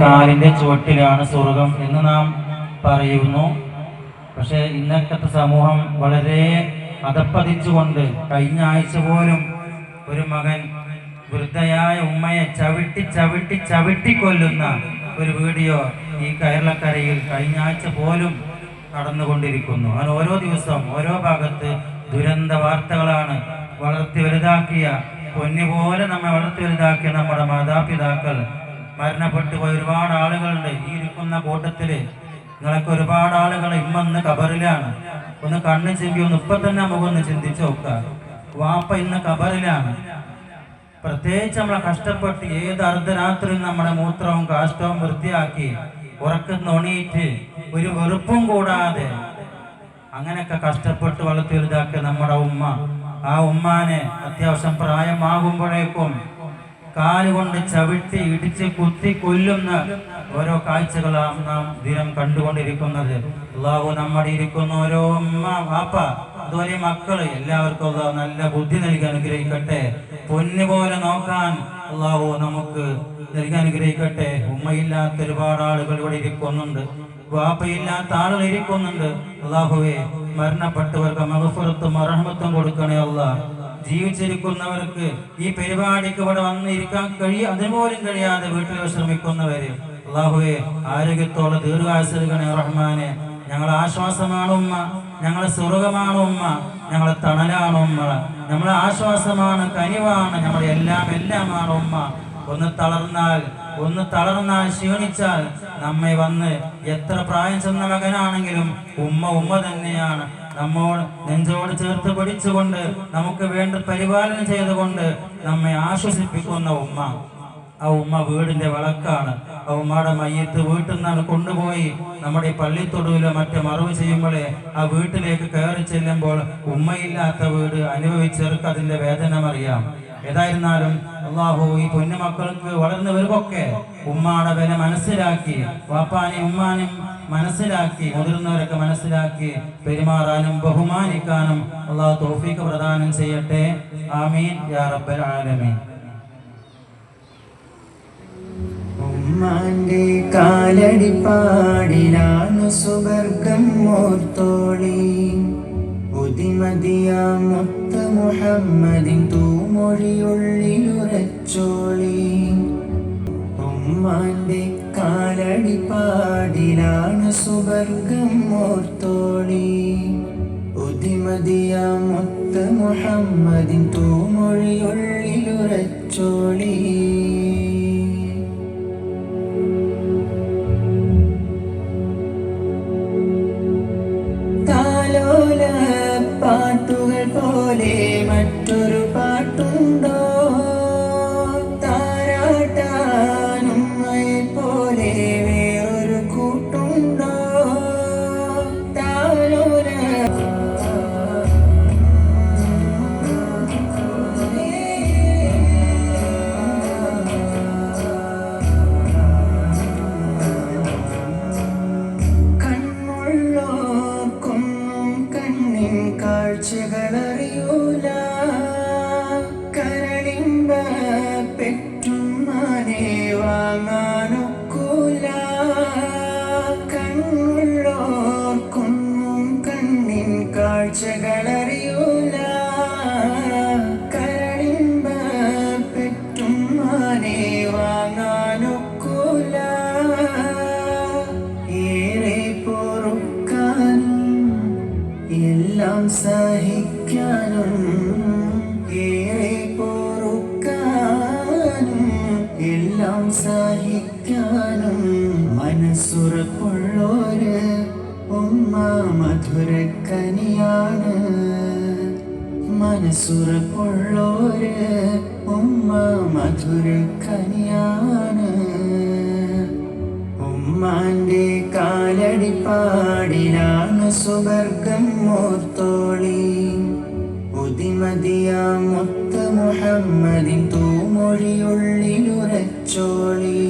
കാലിന്റെ ചുവട്ടിലാണ് സ്വർഗം എന്ന് നാം പറയുന്നു. പക്ഷെ ഇന്നത്തെ സമൂഹം വളരെ അതപ്പതിച്ചുകൊണ്ട് കഴിഞ്ഞ ആഴ്ച പോലും ഒരു മകൻ വൃദ്ധയായ ഉമ്മയെ ചവിട്ടി ചവിട്ടി ചവിട്ടി കൊല്ലുന്ന ഒരു വീഡിയോ ഈ കേരളക്കരയിൽ കഴിഞ്ഞ ആഴ്ച പോലും നടന്നുകൊണ്ടിരിക്കുന്നു. അങ്ങനെ ഓരോ ദിവസവും ഓരോ ഭാഗത്ത് ദുരന്ത വാർത്തകളാണ് വളർത്തി വലുതാക്കിയ പൊന്നുപോലെ നമ്മെ വളർത്തി വലുതാക്കിയ നമ്മുടെ മാതാപിതാക്കൾ മരണപ്പെട്ടു പോയ ഒരുപാട് ആളുകളുണ്ട്. ഈ ഇരിക്കുന്ന കൂട്ടത്തിൽ നിങ്ങളൊക്കെ ഒരുപാട് ആളുകൾ ഇമ്മന്ന് കബറിലാണ് ഒന്ന് കണ്ണ് ചെമ്പി ഒന്ന് ഇപ്പൊ തന്നെ ഒന്ന് ചിന്തിച്ചു നോക്കുക. വാപ്പ ഇന്ന് കബറിലാണ് പ്രത്യേകിച്ച് നമ്മളെ കഷ്ടപ്പെട്ട് ഏത് അർദ്ധരാത്രിയും നമ്മുടെ മൂത്രവും കാഷ്ടവും വൃത്തിയാക്കി ഉറക്കുന്ന ഒണീറ്റ് ഒരു വെറുപ്പും കൂടാതെ അങ്ങനെയൊക്കെ കഷ്ടപ്പെട്ട് വളർത്തി വലുതാക്കിയ നമ്മുടെ ഉമ്മ. ആ ഉമ്മാനെ അത്യാവശ്യം പ്രായമാകുമ്പോഴേക്കും കാലുകൊണ്ട് ചവിട്ടി ഇടിച്ച് കുത്തി കൊല്ലുന്ന ഓരോ കാഴ്ചകളാണ് നാം ദിനം കണ്ടുകൊണ്ടിരിക്കുന്നത്. അള്ളാഹു നമ്മുടെ ഇരിക്കുന്ന ഓരോ അമ്മ വാപ്പ അതുപോലെ മക്കൾ എല്ലാവർക്കും അള്ളാഹു നല്ല ബുദ്ധി നൽകി അനുഗ്രഹിക്കട്ടെ. പൊന്നു പോലെ നോക്കാൻ അള്ളാഹു നമുക്ക് നൽകി അനുഗ്രഹിക്കട്ടെ. ഉമ്മയില്ലാത്ത ഒരുപാട് ആളുകൾ ഇവിടെ ഇരിക്കുന്നുണ്ട്. വാപ്പയില്ലാത്ത ആളുകൾ ഇരിക്കുന്നുണ്ട്. അള്ളാഹുവെ മരണപ്പെട്ടവർക്ക് മഹഫുറത്തും അറഹമത്തും കൊടുക്കണേ അള്ളാഹ്. ജീവിച്ചിരിക്കുന്നവർക്ക് ഈ പരിപാടിക്ക് ഇവിടെ വന്നിരിക്കാൻ കഴിയും അതുപോലും കഴിയാതെ വീട്ടിൽ വിശ്രമിക്കുന്നവര്. അള്ളാഹുവെ ആരോഗ്യത്തോടെ ദീർഘായുസരിക്കണേ റഹ്മാനെ. ഞങ്ങളെ ആശ്വാസമാണ് ഉമ്മ. ഞങ്ങളെ സ്വർഗമാണ് ഉമ്മ. ഞങ്ങളെ തണലാണ് ഉമ്മ. നമ്മളെ ആശ്വാസമാണ് കനിവാണ് നമ്മളെ എല്ലാം എല്ലാമാണ് ഉമ്മ. ഒന്ന് തളർന്നാൽ ഒന്ന് തളർന്നാൽ ക്ഷീണിച്ചാൽ നമ്മെ വന്ന് എത്ര പ്രായം ചെന്ന മകനാണെങ്കിലും ഉമ്മ ഉമ്മ തന്നെയാണ്. നമ്മോട് നെഞ്ചോട് ചേർത്ത് പിടിച്ചുകൊണ്ട് നമുക്ക് വേണ്ട പരിപാലനം ചെയ്തുകൊണ്ട് നമ്മെ ആശ്വസിപ്പിക്കുന്ന ഉമ്മ. ആ ഉമ്മ വീടിന്റെ വിളക്കാണ്. ആ ഉമ്മയുടെ മയ്യത്ത് വീട്ടിൽ നിന്നാണ് കൊണ്ടുപോയി നമ്മുടെ ഈ പള്ളിത്തൊടുവിലോ മറ്റോ മറവ് ചെയ്യുമ്പോഴേ ആ വീട്ടിലേക്ക് കയറി ചെല്ലുമ്പോൾ ഉമ്മയില്ലാത്ത വീട് അനുഭവിച്ചവർക്ക് അതിന്റെ വേദന അറിയാം. ഏതായിരുന്നാലും അള്ളാഹു ഈ പൊന്നു പൊന്നുമക്കൾക്ക് വളർന്നവർക്കൊക്കെ ഉമ്മാടെ വില മനസ്സിലാക്കി വാപ്പാനെ ഉമ്മാനും മനസ്സിലാക്കി മുതിർന്നവരൊക്കെ മനസ്സിലാക്കി പെരുമാറാനും ബഹുമാനിക്കാനും അള്ളാഹു തോഫീക്ക് പ്രദാനം ചെയ്യട്ടെ. ആമീൻ. യാ റബ്ബൽ ആലമീൻ. ഉമ്മാന്റെ കാലടിപ്പാടിലാണു സുവർഗം ഉദിമതിയ മുത്ത മുഹമ്മദിൻ തൂമൊഴിയുള്ളിലുറച്ചോളി. ഉമ്മാന്റെ കാലടിപ്പാടിലാണ് സുവർഗം ഓർത്തോളി. ഉദിമതിയ മുത്ത മുഹമ്മദിൻ തൂമൊഴിയുള്ളിലുറച്ചോളി. കാഴ്ചകളറിയൂല. കരളിമ്പ പെറ്റും മാനെ വാങ്ങാനൊക്കൂല. ഏറെ പൊറുക്കാനും എല്ലാം സഹിക്കാനും മനസ്സുറപ്പുള്ളോര് ഉമ്മ മധുരക്കനിയാണ് ഉമ്മാന്റെ കാലടിപ്പാടിലാണ് സുവർഗം ഓർത്തോളി ഉദിമതിയ മുത്ത് മുഹമ്മദിൻ തൂമൊഴിയുള്ളിലുറച്ചോളി.